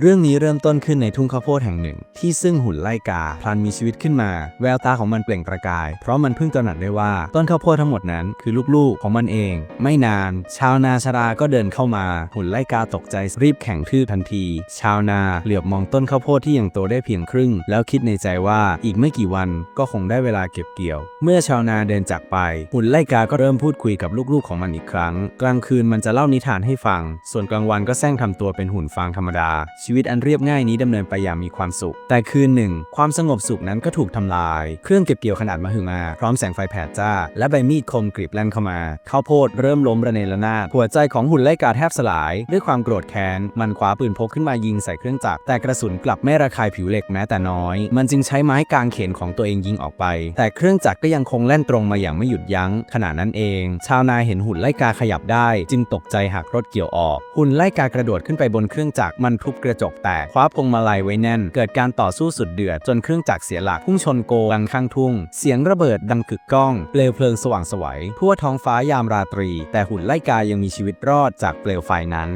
เรื่องนี้เริ่มต้นขึ้นในทุ่งข้าวโพดแห่งหนึ่ง ที่ซึ่งหุ่นไล่กา พลันมีชีวิตขึ้นมา แววตาของมันเปล่งประกาย เพราะมันเพิ่งตระหนักได้ว่า ต้นข้าวโพดทั้งหมดนั้นคือลูกๆของมันเอง ไม่นาน ชาวนาชราก็เดินเข้ามา หุ่นไล่กาตกใจรีบแข่งทื่อทันที ชาวนาเหลือบมองต้นข้าวโพดที่ยังโตได้เพียงครึ่ง แล้วคิดในใจว่าอีกไม่กี่วันก็คงได้เวลาเก็บเกี่ยว เมื่อชาวนาเดินจากไป หุ่นไล่กาก็เริ่มพูดคุยกับลูกๆของมันอีกครั้ง กลางคืนมันจะเล่านิทานให้ฟัง ส่วนกลางวันก็แซงทำตัวเป็นหุ่นฟางธรรมดาชีวิตอันเรียบง่ายนี้ดำเนินไปอย่างมีความสุข แต่คืนหนึ่ง ความสงบสุขนั้นก็ถูกทำลาย เครื่องเก็บเกี่ยวขนาดมหึมา พร้อมแสงไฟแผดจ้า และใบมีดคมกรีบแล่นเข้ามา ข้าวโพดเริ่มล้มระเนระนาดหัวใจของหุ่นไล่กาแทบสลาย ด้วยความโกรธแค้น มันคว้าปืนพกขึ้นมายิงใส่เครื่องจักร แต่กระสุนกลับไม่ระคายผิวเหล็กแม้แต่น้อย มันจึงใช้ไม้กางเขนของตัวเองยิงออกไป แต่เครื่องจักรก็ยังคงแล่นตรงมาอย่างไม่หยุดยั้ง ขณะนั้นเอง ชาวนาเห็นหุ่นไล่กาขยับได้ จึงตกใจหักรถเกี่ยวออก หุ่นไล่กากระโดดขึ้นไปบนเครื่องจักร มันทุบกระจกแตกคว้าพวงมาลัยไว้แน่น เกิดการต่อสู้สุดเดือดจนเครื่องจักรเสียหลักพุ่งชนโกดังข้างทุ่ง เสียงระเบิดดังกึกก้อง เปลวเพลิงสว่างสวัยทั่วท้องฟ้ายามราตรี แต่หุ่นไล่กายังมีชีวิตรอดจากเปลวไฟนั้น